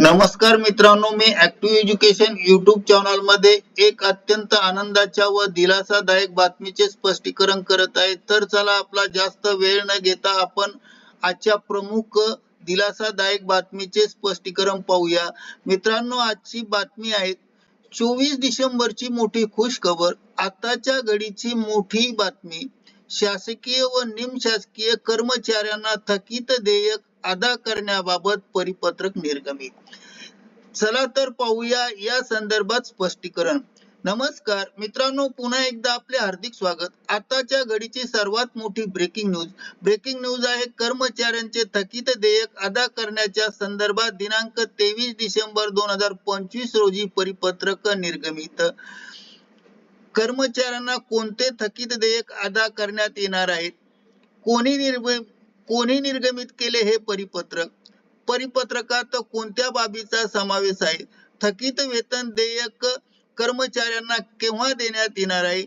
नमस्कार मित्रांनो मी ऍक्टिव्ह एज्युकेशन युट्यूब चॅनलमध्ये एक अत्यंत आनंदाच्या व दिलासादायक बातमीचे स्पष्टीकरण करत आहे. तर चला आपला जास्त वेळ न घेता आपण आजच्या प्रमुख दिलासादायक बातमीचे स्पष्टीकरण पाहूया. मित्रांनो आजची बातमी आहे चोवीस डिसेंबरची मोठी खुश खबर आताच्या घडीची मोठी बातमी. शासकीय व निमशासकीय कर्मचाऱ्यांना थकीत देयक अदा करण्याबाबत परिपत्रक निर्गमित. चला तर पाहूया या संदर्भात स्पष्टीकरण. नमस्कार मित्रांनो पुन्हा एकदा आपले हार्दिक स्वागत. आताच्या घडीची सर्वात मोठी ब्रेकिंग न्यूज ब्रेकिंग न्यूज आहे कर्मचाऱ्यांचे थकीत देयक अदा करण्याच्या संदर्भात दिनांक तेवीस डिसेंबर दोन हजार पंचवीस रोजी परिपत्रक निर्गमित. कर्मचाऱ्यांना कोणते थकीत देयक अदा करण्यात येणार आहेत? कोणी निर्ग कोणी निर्गमित केले हे परिपत्रक परिपत्रकात कोणत्या बाबीचा समावेश आहे? थकीत वेतन देयक कर्मचाऱ्यांना केव्हा देण्यात येणार आहे?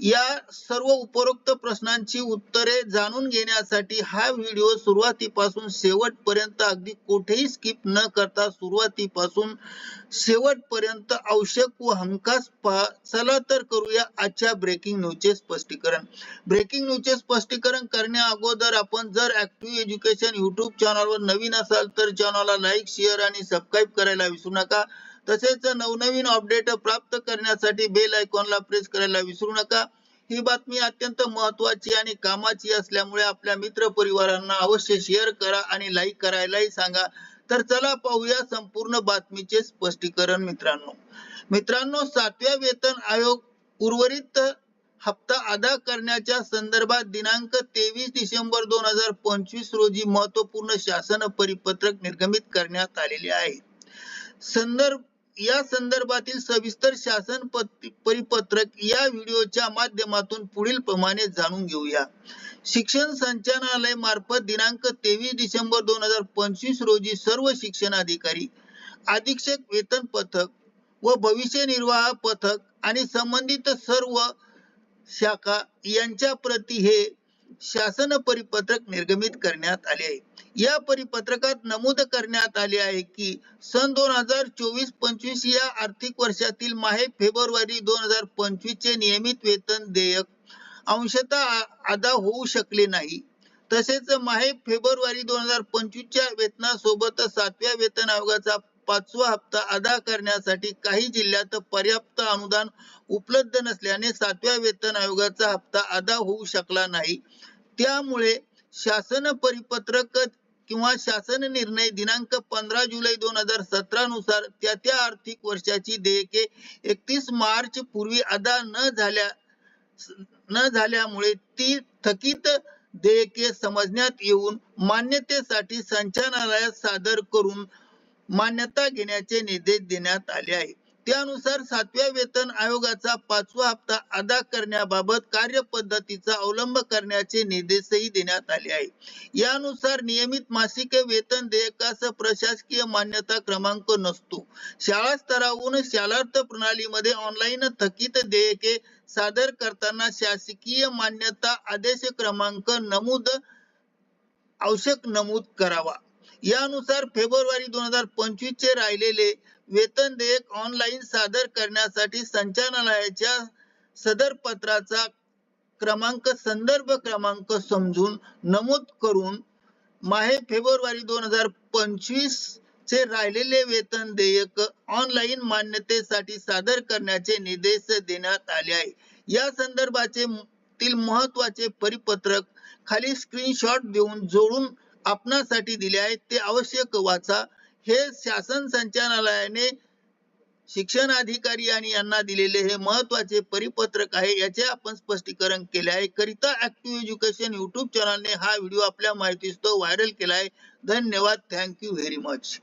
या सर्व उपरोक्त प्रश्नांची उत्तरे जाणून घेण्यासाठी हा व्हिडिओ सुरुवातीपासून शेवटपर्यंत अगदी कुठेही स्किप न करता सुरुवातीपासून शेवटपर्यंत आवश्यक व हमखास पहा चला तर करूया आजच्या ब्रेकिंग न्यूजचे स्पष्टीकरण. ब्रेकिंग न्यूजचे स्पष्टीकरण करण्या अगोदर आपण जर ऍक्टिव्ह एज्युकेशन युट्यूब चॅनलवर नवीन असाल तर चॅनलला लाईक शेअर आणि सबस्क्राईब करायला विसरू नका. तसेच नवनवीन अपडेट प्राप्त करण्यासाठी बेल आयकॉनला प्रेस करायला विसरू नका. ही बातमी अत्यंत महत्वाची आणि कामाची असल्यामुळे आपल्या मित्र परिवारांना अवश्य शेअर करा आणि लाईक करायलाही सांगा. तर चला पाहूया संपूर्ण बातमीचे स्पष्टीकरण मित्रांनो. मित्रांनो सातव्या वेतन आयोग उर्वरित हप्ता अदा करण्याच्या संदर्भात दिनांक तेवीस डिसेंबर दोन हजार पंचवीस रोजी महत्त्वपूर्ण शासन परिपत्रक निर्गमित करण्यात आलेले आहे. संदर्भ या संदर्भातील सविस्तर शासन परिपत्रक या व्हिडिओच्या माध्यमातून पुढील प्रमाणे जाणून घेऊया. शिक्षण संचालनालय मार्फत दिनांक तेवीस डिसेंबर दोन हजार पंचवीस रोजी सर्व शिक्षण अधिकारी अधीक्षक वेतन पथक व भविष्य निर्वाह पथक आणि संबंधित सर्व शाखा यांच्या प्रती हे शासन परिपत्रक निर्गमित करण्यात आले आहे. या परिपत्रकात नमूद करण्यात आले आहे की सन दोन हजार चोवीस पंचवीस या आर्थिक वर्षातील माहे फेब्रुवारी दोन हजार पंचवीस चे नियमित वेतन देयक अंशतः अदा होऊ शकले नाही. तसेच माहे फेब्रुवारी दोन हजार पंचवीसच्या वेतनासोबत सातव्या वेतन आयोगाचा पाचवा हप्ता अदा करण्यासाठी काही जिल्ह्यात पर्याप्त अनुदान उपलब्ध नसल्याने सातव्या वेतन आयोगाचा हप्ता अदा होऊ शकला नाही. त्यामुळे शासन परिपत्रक किंवा शासन निर्णय दिनांक पंधरा जुलै दोन हजार सतरा नुसार त्या त्या आर्थिक वर्षाची देयके एकतीस मार्च पूर्वी अदा न झाल्या न झाल्यामुळे ती थकीत देयके समजण्यात येऊन मान्यतेसाठी संचालनालयात सादर करून मान्यता घेण्याचे निर्देश देण्यात आले आहे त्यानुसार सातव्या वेतन आयोगाचा पाचवा हप्ता अदा करण्याबाबत कार्यपद्धतीचा अवलंब करण्याचे निर्देशही देण्यात आले आहे यानुसार नियमित मासिक वेतन देयकास प्रशासकीय मान्यता क्रमांक नसतो. शाळा स्तरावरून शालार्थ प्रणालीमध्ये ऑनलाईन थकीत देयके सादर करताना शासकीय मान्यता आदेश क्रमांक नमूद आवश्यक नमूद करावा. यानुसार फेब्रुवारी दोन हजार पंचवीस चे राहिलेले वेतन देयक ऑनलाईन सादर करण्यासाठी संचालनालयाच्या सदर पत्राचा क्रमांक संदर्भ क्रमांक समजून नमूद करून माहे फेब्रुवारी दोन हजार पंचवीस चे राहिलेले वेतन देयक ऑनलाईन मान्यतेसाठी सादर करण्याचे निर्देश देण्यात आले आहे. या संदर्भाचे तील महत्त्वाचे परिपत्रक खाली स्क्रीनशॉट देऊन जोडून आपणासाठी दिले आहेत. ते आवश्यक वाचा. हे शासन संचालनालयाने शिक्षण अधिकारी आणि यांना दिलेले हे महत्त्वाचे परिपत्रक आहे याचे आपण स्पष्टीकरण केले आहे. करिता ऍक्टिव्ह एज्युकेशन युट्यूब चॅनलने हा व्हिडिओ आपल्या माहितीस्तव व्हायरल केला आहे. धन्यवाद. Thank you very much